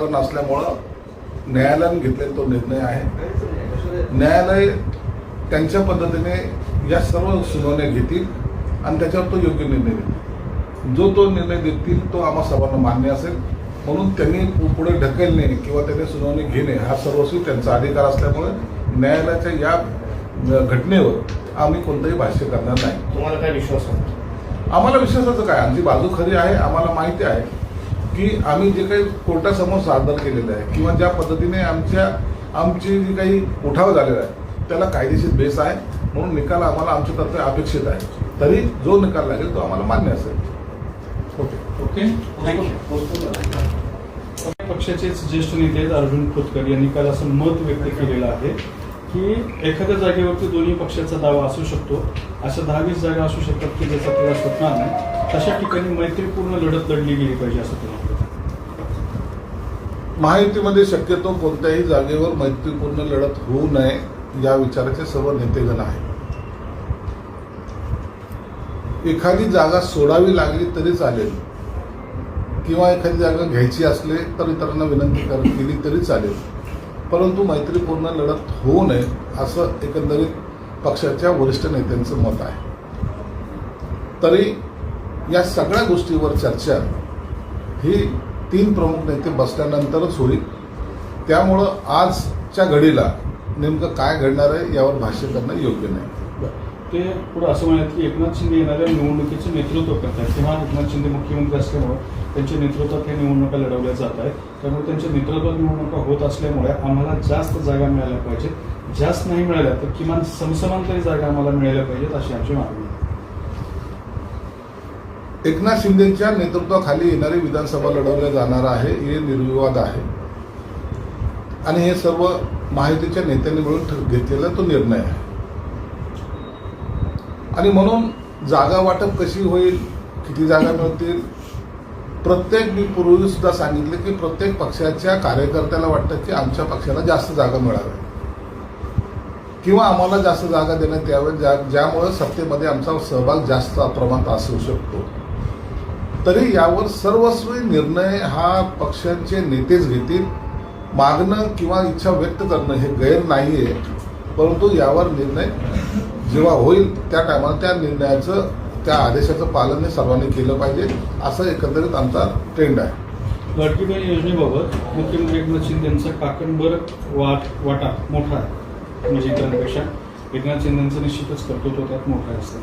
नसल्यामुळं न्यायालयाने घेतलेला तो निर्णय आहे. न्यायालय त्यांच्या पद्धतीने या सर्व सुनावण्या घेतील आणि त्याच्यावर तो योग्य निर्णय देतील. जो तो निर्णय देतील तो आम्हा सर्वांना मान्य असेल. म्हणून त्यांनी पुढे ढकलणे किंवा त्यांनी सुनावणी घेणे हा सर्वस्वी त्यांचा अधिकार असल्यामुळे न्यायालयाच्या या घटनेवर आम्ही कोणतंही भाष्य करणार नाही. तुम्हाला काय विश्वास आम्हाला विश्वासाचं काय? आमची बाजू खरी आहे आम्हाला माहिती आहे. की आम्ही जे काही कोर्टासमोर सादर केलेलं आहे किंवा ज्या पद्धतीने आमच्या आमचे जे काही उठाव झालेला आहे त्याला कायदेशीर बेस आहे म्हणून निकाल आम्हाला आमच्यातर्फे अपेक्षित आहे. तरी जो निकाल लागेल तो आम्हाला मान्य असेल. ओके. ओके? पक्षाचेच ज्येष्ठ नेते अर्जुन खोतकर यांनी काल असं मत व्यक्त केलेलं आहे की एखाद्या जागेवरती दोन्ही पक्षाचा दावा असू शकतो. अशा दहा वीस जागा असू शकतात की ज्याचा त्रास होणार नाही. तशा ठिकाणी मैत्रीपूर्ण लढत लढली गेली पाहिजे असं तुम्हाला महायुतीमध्ये शक्यतो कोणत्याही जागेवर मैत्रीपूर्ण लढत होऊ नये या विचाराचे सर्व नेतेगण आहेत. एखादी जागा सोडावी लागली तरी चालेल. किंवा एखादी जागा घ्यायची असले तर इतरांना विनंती कर केली तरी चालेल. परंतु मैत्रीपूर्ण लढत होऊ नये असं एकंदरीत पक्षाच्या वरिष्ठ नेत्यांचं मत आहे. तरी या सगळ्या गोष्टीवर चर्चा ही तीन प्रमुख नेते बसल्यानंतरच होईल. त्यामुळं आजच्या घडीला नेमकं काय घडणार आहे यावर भाष्य करणं योग्य नाही. ते पुढे असं म्हणतात की एकनाथ शिंदे येणाऱ्या निवडणुकीचं नेतृत्व करतात. किंवा एकनाथ शिंदे मुख्यमंत्री असल्यामुळे त्यांच्या नेतृत्वात हे निवडणुका लढवल्या जात आहेत. त्यामुळे त्यांच्या नेतृत्वात निवडणुका होत असल्यामुळे आम्हाला जास्त जागा मिळाल्या पाहिजेत. जास्त नाही मिळाल्या तर किमान समसमान तरी जागा आम्हाला मिळाल्या पाहिजेत अशी आमची मागणी आहे. एकनाथ शिंदेच्या नेतृत्वाखाली येणारी विधानसभा लढवल्या जाणार आहे हे निर्विवाद आहे. आणि हे सर्व महायुतीच्या नेत्यांनी मिळून घेतलेला तो निर्णय आहे. आणि म्हणून जागा वाटप कशी होईल किती जागा मिळतील? प्रत्येक मी पूर्वी सुद्धा सांगितले की प्रत्येक पक्षाच्या कार्यकर्त्याला वाटतं की आमच्या पक्षाला जास्त जागा मिळाव्या किंवा आम्हाला जास्त जागा देण्यात याव्या ज्या ज्यामुळे सत्तेमध्ये आमचा सहभाग जास्त प्रमाणात असू शकतो. तरी यावर सर्वस्वी निर्णय हा पक्षांचे नेतेच घेतील. मागणं किंवा इच्छा व्यक्त करणं हे गैर नाही आहे परंतु यावर निर्णय जेव्हा होईल त्या टायमाला त्या निर्णयाचं त्या आदेशाचं पालन हे सर्वांनी केलं पाहिजे. असं एकंदरीत आमचा ट्रेंड आहे. लाडकी योजनेबाबत मुख्यमंत्री एकनाथ शिंदे यांचा काकणभर वाट वाटा मोठा आहे. म्हणजे इतरांपेक्षा एकनाथ शिंदेचं निश्चितच कर्तृत्व त्यात मोठा असतं